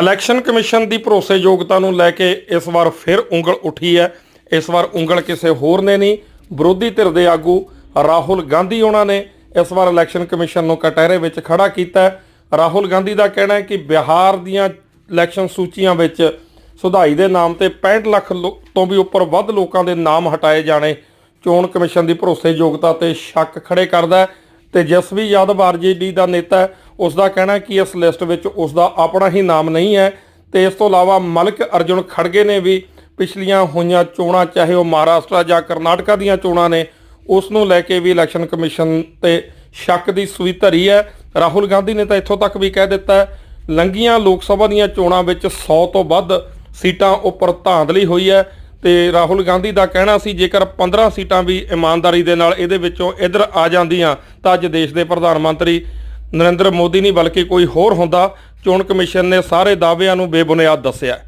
Election commission ਦੀ ਭਰੋਸੇਯੋਗਤਾ ਨੂੰ ਲੈ ਕੇ ਇਸ ਵਾਰ ਫਿਰ ਉਂਗਲ ਉੱਠੀ ਹੈ। ਇਸ ਵਾਰ ਉਂਗਲ ਕਿਸੇ ਹੋਰ ਨੇ ਨਹੀਂ, ਵਿਰੋਧੀ ਧਿਰ ਦੇ ਆਗੂ ਰਾਹੁਲ ਗਾਂਧੀ ਉਹਨਾਂ ਨੇ ਇਸ ਵਾਰ ਇਲੈਕਸ਼ਨ ਕਮਿਸ਼ਨ ਨੂੰ ਕਟਹਿਰੇ ਵਿੱਚ ਖੜਾ ਕੀਤਾ ਰਾਹੁਲ ਗਾਂਧੀ ਦਾ ਕਹਿਣਾ ਹੈ ਕਿ ਬਿਹਾਰ ਦੀਆਂ ਇਲੈਕਸ਼ਨ ਸੂਚੀਆਂ ਵਿੱਚ ਸੁਧਾਈ ਦੇ ਨਾਮ ਤੇ 65 ਲੱਖ ਲੋ- ਤੋਂ ਵੀ ਉੱਪਰ ਵੱਧ ਲੋਕਾਂ ਦੇ ਨਾਮ ਹਟਾਏ ਜਾਣੇ, ਚੋਣ ਕਮਿਸ਼ਨ ਦੀ ਭਰੋਸੇਯੋਗਤਾ ਤੇ ਸ਼ੱਕ ਖੜੇ ਕਰਦਾ ਹੈ। ਤੇ ਜਸਵੀ ਯਾਦਵ, ਆਰਜੇਡੀ ਦਾ ਨੇਤਾ ਉਸ ਦਾ ਕਹਿਣਾ ਕਿ ਇਸ ਲਿਸਟ ਵਿੱਚ ਉਸ ਦਾ ਆਪਣਾ ਹੀ ਨਾਮ ਨਹੀਂ ਹੈ ਤੇ ਇਸ ਤੋਂ ਇਲਾਵਾ ਮਲਕ ਅਰਜੁਨ ਖੜਗੇ ਨੇ ਵੀ ਪਿਛਲੀਆਂ ਹੋਈਆਂ ਚੋਣਾਂ ਚਾਹੇ ਉਹ ਮਹਾਰਾਸ਼ਟਰ ਜਾਂ ਕਰਨਾਟਕਾ ਦੀਆਂ ਚੋਣਾਂ ਨੇ ਉਸ ਨੂੰ ਲੈ ਕੇ ਵੀ ਇਲੈਕਸ਼ਨ ਕਮਿਸ਼ਨ ਤੇ ਸ਼ੱਕ ਦੀ ਸੂਈ ਧਰੀ ਹੈ। ਰਾਹੁਲ ਗਾਂਧੀ ਨੇ ਤਾਂ ਇੱਥੋਂ ਤੱਕ ਵੀ ਕਹਿ ਦਿੱਤਾ ਹੈ, ਲੰਗੀਆਂ ਲੋਕ ਸਭਾ ਦੀਆਂ ਚੋਣਾਂ ਵਿੱਚ 100 ਤੋਂ ਵੱਧ ਸੀਟਾਂ ਉੱਪਰ ਧਾਂਦਲੀ ਹੋਈ ਹੈ ਤੇ ਰਾਹੁਲ ਗਾਂਧੀ ਦਾ ਕਹਿਣਾ ਸੀ ਜੇਕਰ 15 ਸੀਟਾਂ ਵੀ ਇਮਾਨਦਾਰੀ ਦੇ ਨਾਲ ਇਹਦੇ ਵਿੱਚੋਂ ਇੱਧਰ ਆ ਜਾਂਦੀਆਂ ਤਾਂ ਅੱਜ ਦੇਸ਼ ਦੇ ਪ੍ਰਧਾਨ ਮੰਤਰੀ ਨਰਿੰਦਰ ਮੋਦੀ ਨਹੀਂ, ਬਲਕਿ ਕੋਈ ਹੋਰ ਹੁੰਦਾ, ਚੋਣ ਕਮਿਸ਼ਨ ਨੇ ਸਾਰੇ ਦਾਅਵਿਆਂ ਨੂੰ ਬੇਬੁਨਿਆਦ ਦੱਸਿਆ।